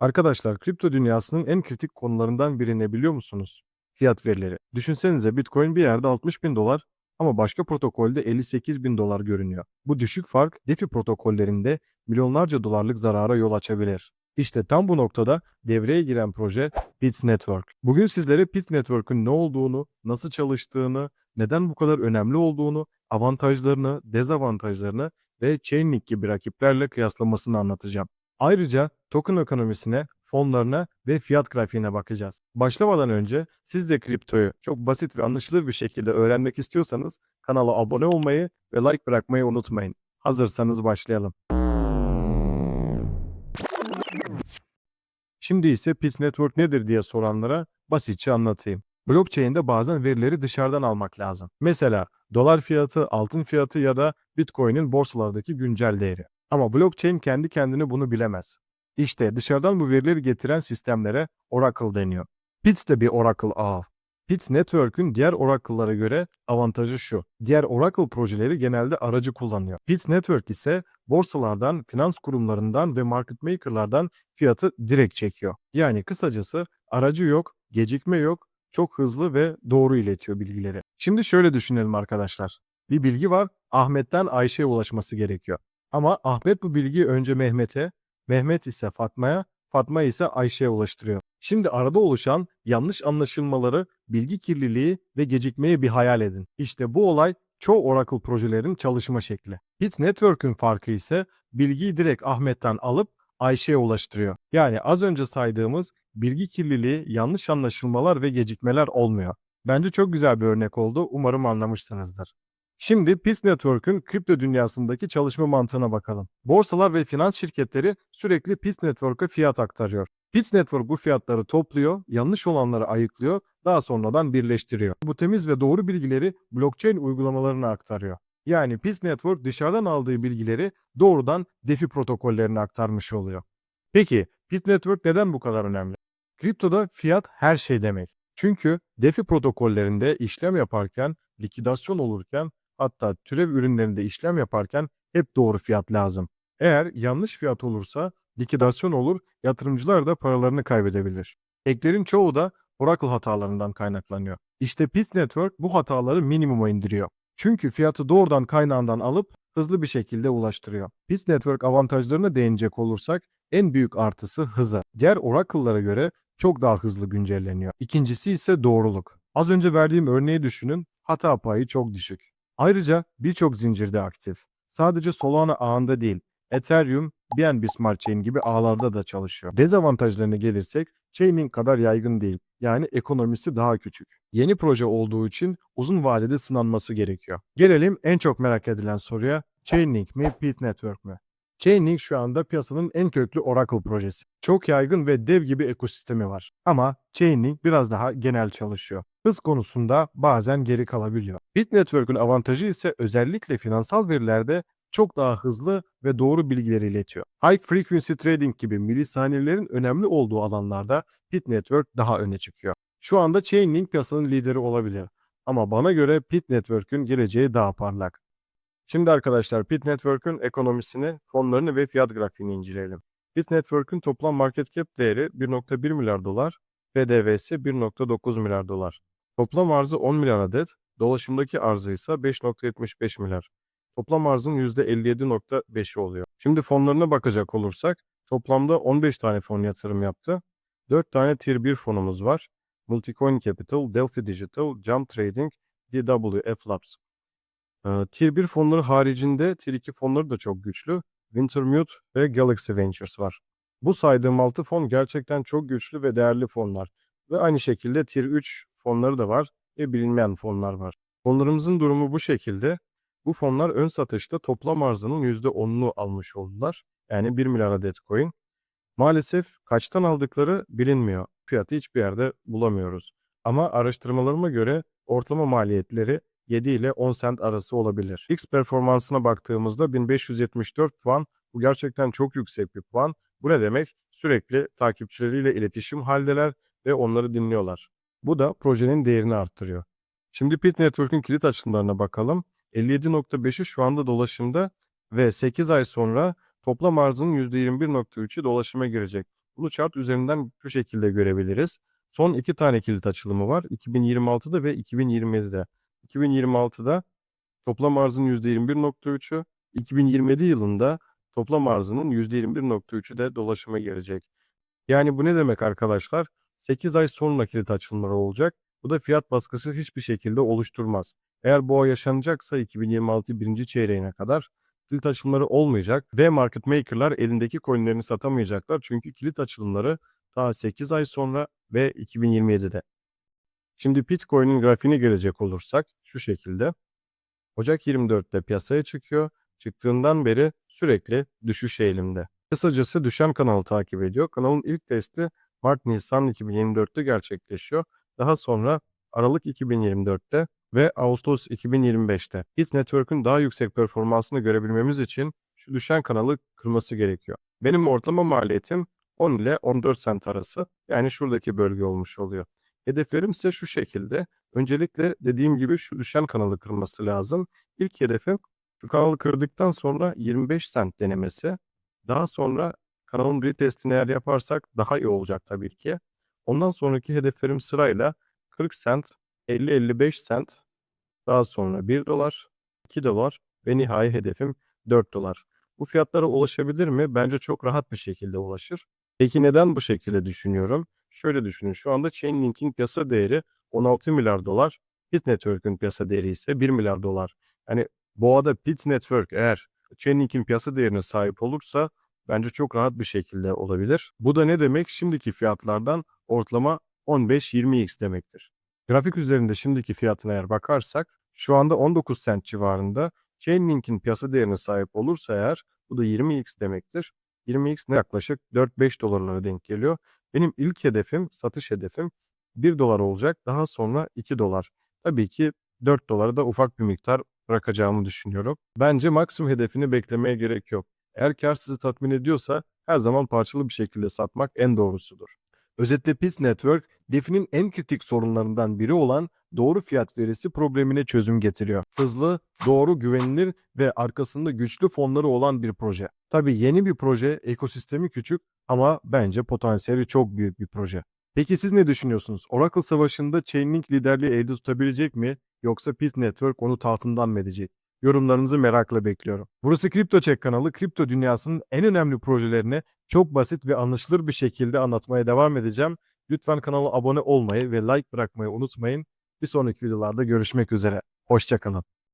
Arkadaşlar kripto dünyasının en kritik konularından biri ne biliyor musunuz? Fiyat verileri. Düşünsenize Bitcoin bir yerde 60 bin dolar ama başka protokolde 58 bin dolar görünüyor. Bu düşük fark DeFi protokollerinde milyonlarca dolarlık zarara yol açabilir. İşte tam bu noktada devreye giren proje Bit Network. Bugün sizlere Bit Network'ün ne olduğunu, nasıl çalıştığını, neden bu kadar önemli olduğunu, avantajlarını, dezavantajlarını ve Chainlink gibi rakiplerle kıyaslamasını anlatacağım. Ayrıca token ekonomisine, fonlarına ve fiyat grafiğine bakacağız. Başlamadan önce siz de kriptoyu çok basit ve anlaşılır bir şekilde öğrenmek istiyorsanız kanala abone olmayı ve like bırakmayı unutmayın. Hazırsanız başlayalım. Şimdi ise Pit Network nedir diye soranlara basitçe anlatayım. Blockchain'de bazen verileri dışarıdan almak lazım. Mesela dolar fiyatı, altın fiyatı ya da Bitcoin'in borsalardaki güncel değeri. Ama blockchain kendi kendine bunu bilemez. İşte dışarıdan bu verileri getiren sistemlere Oracle deniyor. Pits de bir Oracle ağı. Pits Network'ün diğer Oracle'lara göre avantajı şu. Diğer Oracle projeleri genelde aracı kullanıyor. Pits Network ise borsalardan, finans kurumlarından ve market maker'lardan fiyatı direkt çekiyor. Yani kısacası aracı yok, gecikme yok, çok hızlı ve doğru iletiyor bilgileri. Şimdi şöyle düşünelim arkadaşlar. Bir bilgi var, Ahmet'ten Ayşe'ye ulaşması gerekiyor. Ama Ahmet bu bilgiyi önce Mehmet'e, Mehmet ise Fatma'ya, Fatma ise Ayşe'ye ulaştırıyor. Şimdi arada oluşan yanlış anlaşılmaları, bilgi kirliliği ve gecikmeyi bir hayal edin. İşte bu olay çoğu Oracle projelerin çalışma şekli. Bit Network'ün farkı ise bilgiyi direkt Ahmet'ten alıp Ayşe'ye ulaştırıyor. Yani az önce saydığımız bilgi kirliliği, yanlış anlaşılmalar ve gecikmeler olmuyor. Bence çok güzel bir örnek oldu. Umarım anlamışsınızdır. Şimdi Pits Network'ün kripto dünyasındaki çalışma mantığına bakalım. Borsalar ve finans şirketleri sürekli Pits Network'a fiyat aktarıyor. Pits Network bu fiyatları topluyor, yanlış olanları ayıklıyor, daha sonradan birleştiriyor. Bu temiz ve doğru bilgileri blockchain uygulamalarına aktarıyor. Yani Pits Network dışarıdan aldığı bilgileri doğrudan DeFi protokollerine aktarmış oluyor. Peki Pits Network neden bu kadar önemli? Kriptoda fiyat her şey demek. Çünkü DeFi protokollerinde işlem yaparken, likidasyon olurken hatta türev ürünlerinde işlem yaparken hep doğru fiyat lazım. Eğer yanlış fiyat olursa likidasyon olur, yatırımcılar da paralarını kaybedebilir. Eklerin çoğu da Oracle hatalarından kaynaklanıyor. İşte Pit Network bu hataları minimuma indiriyor. Çünkü fiyatı doğrudan kaynağından alıp hızlı bir şekilde ulaştırıyor. Pit Network avantajlarına değinecek olursak en büyük artısı hızı. Diğer Oracle'lara göre çok daha hızlı güncelleniyor. İkincisi ise doğruluk. Az önce verdiğim örneği düşünün, hata payı çok düşük. Ayrıca birçok zincirde aktif. Sadece Solana ağında değil, Ethereum, BNB Smart Chain gibi ağlarda da çalışıyor. Dezavantajlarına gelirsek, Chainlink kadar yaygın değil. Yani ekonomisi daha küçük. Yeni proje olduğu için uzun vadede sınanması gerekiyor. Gelelim en çok merak edilen soruya. Chainlink mi, Pit Network mü? Chainlink şu anda piyasanın en köklü Oracle projesi. Çok yaygın ve dev gibi ekosistemi var. Ama Chainlink biraz daha genel çalışıyor. Hız konusunda bazen geri kalabiliyor. Bit Network'ün avantajı ise özellikle finansal verilerde çok daha hızlı ve doğru bilgileri iletiyor. High frequency trading gibi milisaniyelerin önemli olduğu alanlarda Bit Network daha öne çıkıyor. Şu anda Chainlink piyasanın lideri olabilir. Ama bana göre Bit Network'ün geleceği daha parlak. Şimdi arkadaşlar Pit Network'ün ekonomisini, fonlarını ve fiyat grafiğini inceleyelim. Pit Network'ün toplam market cap değeri 1.1 milyar dolar, PDV'si 1.9 milyar dolar. Toplam arzı 10 milyar adet, dolaşımdaki arzı ise 5.75 milyar. Toplam arzın %57.5'i oluyor. Şimdi fonlarına bakacak olursak toplamda 15 tane fon yatırım yaptı. 4 tane Tier 1 fonumuz var. Multicoin Capital, Delphi Digital, Jump Trading, DWF Labs. Ee, Tier 1 fonları haricinde Tier 2 fonları da çok güçlü. Wintermute ve Galaxy Ventures var. Bu saydığım 6 fon gerçekten çok güçlü ve değerli fonlar. Ve aynı şekilde Tier 3 fonları da var ve bilinmeyen fonlar var. Fonlarımızın durumu bu şekilde. Bu fonlar ön satışta toplam arzının %10'unu almış oldular. Yani 1 milyar adet coin. Maalesef kaçtan aldıkları bilinmiyor. Fiyatı hiçbir yerde bulamıyoruz. Ama araştırmalarıma göre ortalama maliyetleri 7 ile 10 cent arası olabilir. X performansına baktığımızda 1574 puan. Bu gerçekten çok yüksek bir puan. Bu ne demek? Sürekli takipçileriyle iletişim haldeler ve onları dinliyorlar. Bu da projenin değerini arttırıyor. Şimdi Pit Network'ün kilit açılımlarına bakalım. 57.5'i şu anda dolaşımda ve 8 ay sonra toplam arzının %21.3'ü dolaşıma girecek. Bunu chart üzerinden şu şekilde görebiliriz. Son iki tane kilit açılımı var. 2026'da ve 2027'de. 2026'da toplam arzın %21.3'ü, 2027 yılında toplam arzının %21.3'ü de dolaşıma girecek. Yani bu ne demek arkadaşlar? 8 ay sonra kilit açılımları olacak. Bu da fiyat baskısı hiçbir şekilde oluşturmaz. Eğer bu yaşanacaksa 2026 birinci çeyreğine kadar kilit açılımları olmayacak ve market maker'lar elindeki coinlerini satamayacaklar. Çünkü kilit açılımları daha 8 ay sonra ve 2027'de. Şimdi Bitcoin'in grafiğine gelecek olursak şu şekilde. Ocak 24'te piyasaya çıkıyor. Çıktığından beri sürekli düşüş eğilimde. Kısacası düşen kanalı takip ediyor. Kanalın ilk testi Mart-Nisan 2024'te gerçekleşiyor. Daha sonra Aralık 2024'te ve Ağustos 2025'te. Hit Network'ün daha yüksek performansını görebilmemiz için şu düşen kanalı kırması gerekiyor. Benim ortalama maliyetim 10 ile 14 sent arası. Yani şuradaki bölge olmuş oluyor. Hedeflerim ise şu şekilde. Öncelikle dediğim gibi şu düşen kanalı kırması lazım. İlk hedefim şu kanalı kırdıktan sonra 25 sent denemesi. Daha sonra kanalın retestini eğer yaparsak daha iyi olacak tabii ki. Ondan sonraki hedeflerim sırayla 40 sent, 50-55 sent, daha sonra 1 dolar, 2 dolar ve nihai hedefim 4 dolar. Bu fiyatlara ulaşabilir mi? Bence çok rahat bir şekilde ulaşır. Peki neden bu şekilde düşünüyorum? Şöyle düşünün. Şu anda Chainlink'in piyasa değeri 16 milyar dolar. Bit Network'ün piyasa değeri ise 1 milyar dolar. Yani boğada Bit Network eğer Chainlink'in piyasa değerine sahip olursa bence çok rahat bir şekilde olabilir. Bu da ne demek? Şimdiki fiyatlardan ortalama 15-20x demektir. Grafik üzerinde şimdiki fiyatına eğer bakarsak şu anda 19 cent civarında. Chainlink'in piyasa değerine sahip olursa eğer bu da 20x demektir. 20x ne yaklaşık 4-5 dolarlara denk geliyor. Benim ilk hedefim, satış hedefim 1 dolar olacak. Daha sonra 2 dolar. Tabii ki 4 dolara da ufak bir miktar bırakacağımı düşünüyorum. Bence maksimum hedefini beklemeye gerek yok. Eğer kar sizi tatmin ediyorsa her zaman parçalı bir şekilde satmak en doğrusudur. Özetle Pit Network, DeFi'nin en kritik sorunlarından biri olan doğru fiyat verisi problemine çözüm getiriyor. Hızlı, doğru, güvenilir ve arkasında güçlü fonları olan bir proje. Tabii yeni bir proje, ekosistemi küçük ama bence potansiyeli çok büyük bir proje. Peki siz ne düşünüyorsunuz? Oracle Savaşı'nda Chainlink liderliği elde tutabilecek mi? Yoksa Pit Network onu tahtından mı edecek? Yorumlarınızı merakla bekliyorum. Burası Kripto Check kanalı kripto dünyasının en önemli projelerini çok basit ve anlaşılır bir şekilde anlatmaya devam edeceğim. Lütfen kanala abone olmayı ve like bırakmayı unutmayın. Bir sonraki videolarda görüşmek üzere. Hoşçakalın.